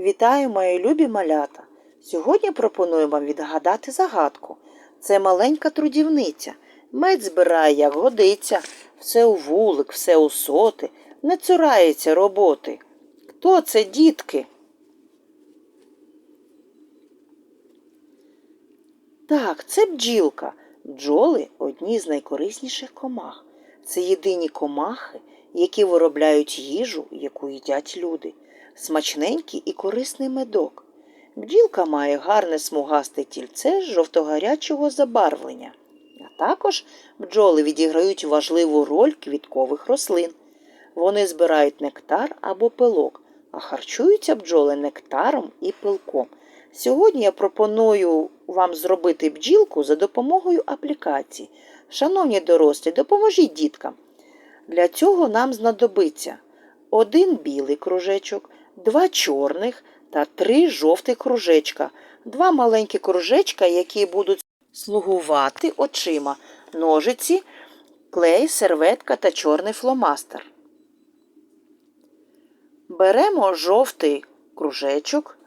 Вітаю, мої любі малята! Сьогодні пропоную вам відгадати загадку. Це маленька трудівниця. Мед збирає, як годиться, все у вулик, все у соти, не цурається роботи. Хто це, дітки? Так, це бджілка. Бджоли одні з найкорисніших комах. Це єдині комахи, які виробляють їжу, яку їдять люди. Смачненький і корисний медок. Бджілка має гарне смугасте тільце з жовтогарячого забарвлення. А також бджоли відіграють важливу роль квіткових рослин. Вони збирають нектар або пилок, а харчуються бджоли нектаром і пилком. Сьогодні я пропоную вам зробити бджілку за допомогою аплікації. Шановні дорослі, допоможіть діткам. Для цього нам знадобиться один білий кружечок, два чорних та три жовтих кружечка, два маленькі кружечка, які будуть слугувати очима, ножиці, клей, серветка та чорний фломастер. Беремо жовтий кружечок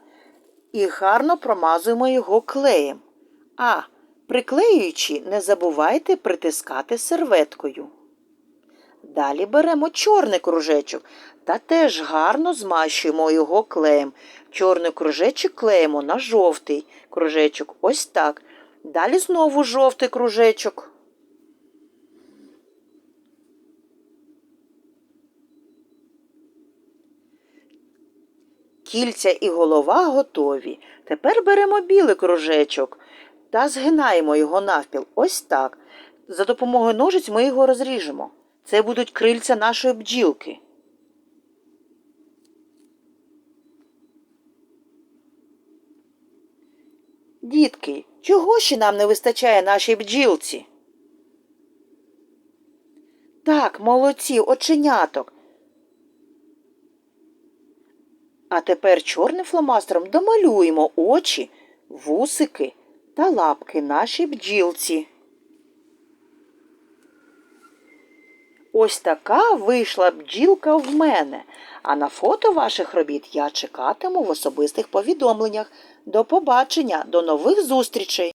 і гарно промазуємо його клеєм. А приклеюючи, не забувайте притискати серветкою. Далі беремо чорний кружечок та теж гарно змащуємо його клеєм. Чорний кружечок клеїмо на жовтий кружечок. Ось так. Далі знову жовтий кружечок. Кільця і голова готові. Тепер беремо білий кружечок та згинаємо його навпіл. Ось так. За допомогою ножиць ми його розріжемо. Це будуть крильця нашої бджілки. Дітки, чого ще нам не вистачає нашій бджілці? Так, молодці, оченяток. А тепер чорним фломастером домалюємо очі, вусики та лапки нашій бджілці. Ось така вийшла бджілка в мене. А на фото ваших робіт я чекатиму в особистих повідомленнях. До побачення, до нових зустрічей!